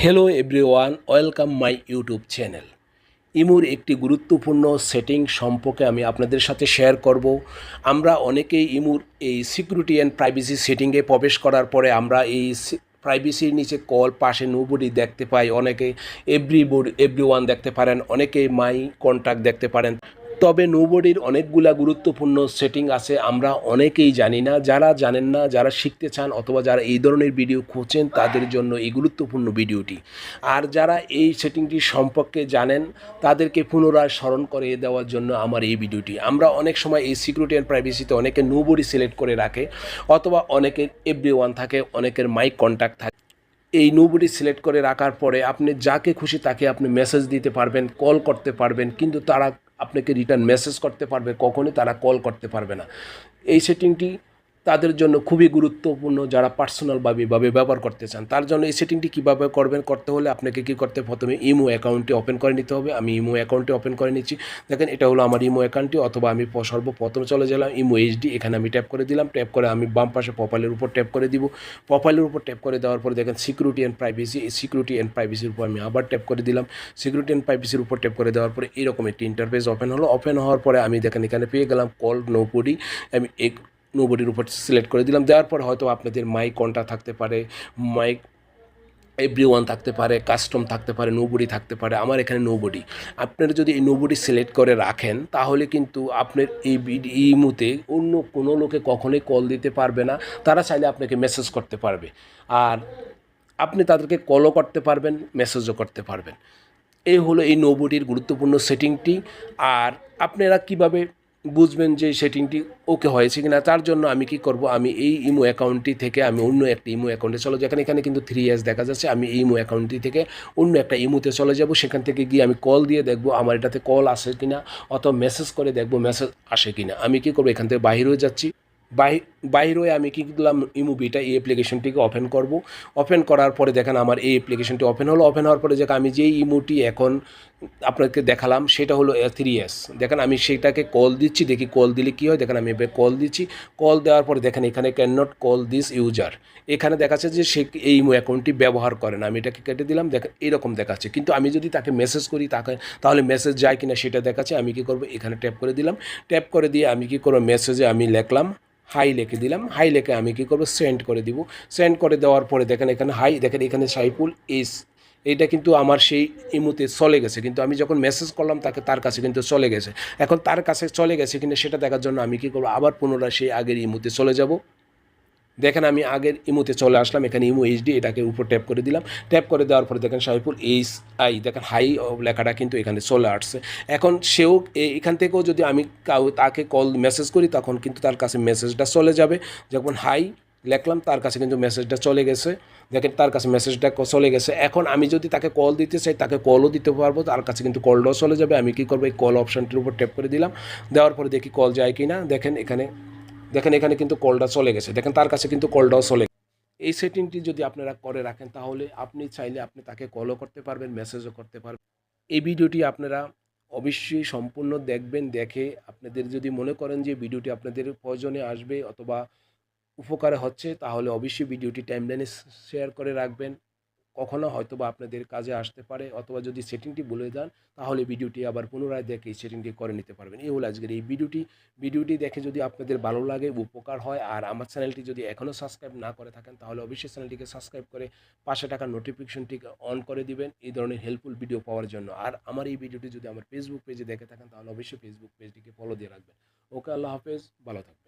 Hello everyone welcome my YouTube channel ইমুর একটি গুরুত্বপূর্ণ setting সম্পর্কে আমি আপনাদের সাথে শেয়ার করব। আমরা অনেকেই ইমুর এই সিকিউরিটি অ্যান্ড প্রাইভেসি সেটিংয়ে প্রবেশ করার পরে আমরা এই প্রাইভেসির নিচে কল পাশে নোবডি দেখতে পাই। অনেকে এভরি বোর্ড এভরি ওয়ান দেখতে পারেন অনেকে মাই কন্ট্যাক্ট দেখতে পারেন। তবে নোবডির অনেকগুলা গুরুত্বপূর্ণ সেটিং আছে, আমরা অনেকেই জানি না। যারা জানেন না, যারা শিখতে চান অথবা যারা এই ধরনের ভিডিও খুঁজছেন তাদের জন্য এই গুরুত্বপূর্ণ ভিডিওটি আর যারা এই সেটিংটি সম্পর্কে জানেন, তাদেরকে পুনরায় স্মরণ করে দেওয়ার জন্য আমার এই ভিডিওটি আমরা অনেক সময় এই সিকিউরিটি অ্যান্ড প্রাইভেসিতে অনেকে নোবডি সিলেক্ট করে রাখে, অথবা অনেকের এভরি ওয়ান থাকে, অনেকের মাইক কন্ট্যাক্ট থাকে। এই নোবডি সিলেক্ট করে রাখার পরে আপনি যাকে খুশি তাকে আপনি মেসেজ দিতে পারবেন কল করতে পারবেন, কিন্তু তারা আপনাকে রিটার্ন মেসেজ করতে পারবে কখনই তারা কল করতে পারবে না। এই সেটিংটি তাদের জন্য খুবই গুরুত্বপূর্ণ যারা পার্সোনালভাবে ভাবে ব্যবহার করতে চান, তার জন্য এই সেটিংটি কীভাবে করবেন, করতে হলে আপনাকে কী করতে প্রথমে ইমো অ্যাকাউন্টটি ওপেন করে নিতে হবে। আমি ইমো অ্যাকাউন্টটি ওপেন করে নিচ্ছি। দেখেন, এটা হলো আমার ইমো অ্যাকাউন্টটি অথবা আমি সর্বপ্রথম চলে গেলাম, ইমো এইচডি এখানে আমি ট্যাপ করে দিলাম। ট্যাপ করে আমি বাম পাশে প্রোফাইলের উপর ট্যাপ করে দিব। প্রোফাইলের উপর ট্যাপ করে দেওয়ার পরে দেখেন সিকিউরিটি অ্যান্ড প্রাইভেসি এই সিকিউরিটি অ্যান্ড প্রাইভেসির উপর আমি আবার ট্যাপ করে দিলাম। সিকিউরিটি অ্যান্ড প্রাইভেসির উপর ট্যাপ করে দেওয়ার পরে এরকম একটি ইন্টারফেস ওপেন হলো। ওপেন হওয়ার পরে আমি দেখেন, এখানে পেয়ে গেলাম কল নোবডি আমি এক নোবডির উপর সিলেক্ট করে দিলাম। দেওয়ার পর হয়তো আপনাদের মাইক কোনটা থাকতে পারে মাইক এভরি ওয়ান থাকতে পারে কাস্টম থাকতে পারে নোবডি থাকতে পারে, আমার এখানে নোবডি আপনারা যদি এই নোবডি সিলেক্ট করে রাখেন, তাহলে কিন্তু আপনার এই মুহূর্তে অন্য কোনো লোকে কখনোই কল দিতে পারবে না। তারা চাইলে আপনাকে মেসেজ করতে পারবে। আর আপনি তাদেরকে কলও করতে পারবেন মেসেজও করতে পারবেন। এই হলো এই নোবডির গুরুত্বপূর্ণ সেটিংটি আর আপনারা কীভাবে বুঝবেন যে সেটিংটি ওকে হয়েছে কিনা, তার জন্য আমি কি করব? আমি এই ইমো অ্যাকাউন্টটি থেকে আমি অন্য একটা ইমো অ্যাকাউন্টে চলে যেখানে এখানে কিন্তু থ্রি ইয়ার্স দেখা যাচ্ছে, আমি এই ইমো অ্যাকাউন্টটি থেকে অন্য একটা ইমোতে চলে যাব। সেখান থেকে গিয়ে আমি কল দিয়ে দেখব আমার এটাতে কল আসে কিনা, অথবা মেসেজ করে দেখব মেসেজ আসে কিনা। আমি কি করব? এখান থেকে বাইরে হয়ে যাচ্ছি। বাই বাইরে হয়ে আমি কী করলাম, এই মুভিটা এই অ্যাপ্লিকেশনটিকে ওপেন করব। ওপেন করার পরে দেখেন আমার এই অ্যাপ্লিকেশনটি ওপেন হলো। ওপেন হওয়ার পরে দেখেন আমি যেই ইমোটি এখন আপনাকে দেখালাম, সেটা হলো থ্রি এস দেখেন আমি সেটাকে কল দিচ্ছি, দেখি কল দিলে কী হয়। দেখেন আমি এবার কল দিচ্ছি। কল দেওয়ার পরে দেখেন এখানে can not call this user এখানে দেখাচ্ছে যে সে এই ইমো অ্যাকাউন্টটি ব্যবহার করে না। আমি এটাকে কেটে দিলাম, দেখেন এরকম দেখাচ্ছে। কিন্তু আমি যদি তাকে মেসেজ করি, তাকে, তাহলে মেসেজ যায় কিনা সেটা দেখাচ্ছে। আমি কী করব? এখানে ট্যাপ করে দিলাম। ট্যাপ করে দিয়ে আমি কী করব? মেসেজে আমি লিখলাম হাই লেখে দিলাম। হাই লেখে আমি কী করব? সেন্ড করে দিব। সেন্ড করে দেওয়ার পরে দেখেন এখানে হাই দেখেন এখানে সাইফুল এস এইটা কিন্তু আমার সেই ইমুতে চলে গেছে। কিন্তু আমি যখন মেসেজ করলাম, তাকে তার কাছে কিন্তু চলে গেছে। এখন তার কাছে চলে গেছে কিন্তু সেটা দেখার জন্য আমি কী করব? আবার পুনরায় সেই আগের ইমুতে চলে যাব। দেখেন আমি আগের ইমোতে চলে আসলাম, এখানে ইমো এইচডি এটাকে উপর ট্যাপ করে দিলাম। ট্যাপ করে দেওয়ার পরে দেখেন সাইফুল এইচ আই দেখেন হাই লেখাটা কিন্তু এখানে চলে আসছে। এখন সেও এখান থেকেও যদি আমি কাউ তাকে কল মেসেজ করি, তখন কিন্তু তার কাছে মেসেজটা চলে যাবে। যখন হাই লেখলাম, তার কাছে কিন্তু মেসেজটা চলে গেছে। দেখেন তার কাছে মেসেজটা চলে গেছে। এখন আমি যদি তাকে কল দিতে চাই, তাকে কলও দিতে পারব। তার কাছে কিন্তু কলটাও চলে যাবে। আমি কী করব? এই কল অপশানটির উপর ট্যাপ করে দিলাম। দেওয়ার পরে দেখি কল যায় কি না দেখেন এখানে দেখেন এখানে কিন্তু কলটা চলে গেছে। দেখেন তার কাছে কিন্তু কলটাও চলে। এই সেটিংটি যদি আপনারা করে রাখেন, তাহলে আপনি চাইলে আপনি তাকে কলও করতে পারবেন মেসেজও করতে পারবেন। এই ভিডিওটি আপনারা অবশ্যই সম্পূর্ণ দেখবেন, দেখে আপনাদের যদি মনে করেন যে ভিডিওটি আপনাদের প্রয়োজনে আসবে অথবা উপকারে হচ্ছে, তাহলে অবশ্যই ভিডিওটি টাইমলাইনে শেয়ার করে রাখবেন। কখনো হয়তো বা আপনাদের কাজে আসতে পারে, অথবা যদি সেটিংটি বলে দেন, তাহলে ভিডিওটি আবার পুনরায় দেখে এই সেটিংটি করে নিতে পারবেন। এই হলো আজকের এই ভিডিওটি। ভিডিওটি দেখে যদি আপনাদের ভালো লাগে, উপকার হয়, আর আমার চ্যানেলটি যদি এখনও সাবস্ক্রাইব না করে থাকেন, তাহলে অবশ্যই চ্যানেলটিকে সাবস্ক্রাইব করে পাশে টাকা নোটিফিকেশনটিকে অন করে দিবেন, এই ধরনের হেল্পফুল ভিডিও পাওয়ার জন্য। আর আমার এই ভিডিওটি যদি আমার ফেসবুক পেজে দেখে থাকেন, তাহলে অবশ্যই ফেসবুক পেজটিকে ফলো দিয়ে রাখবেন। ওকে আল্লাহ হাফেজ, ভালো থাকবেন।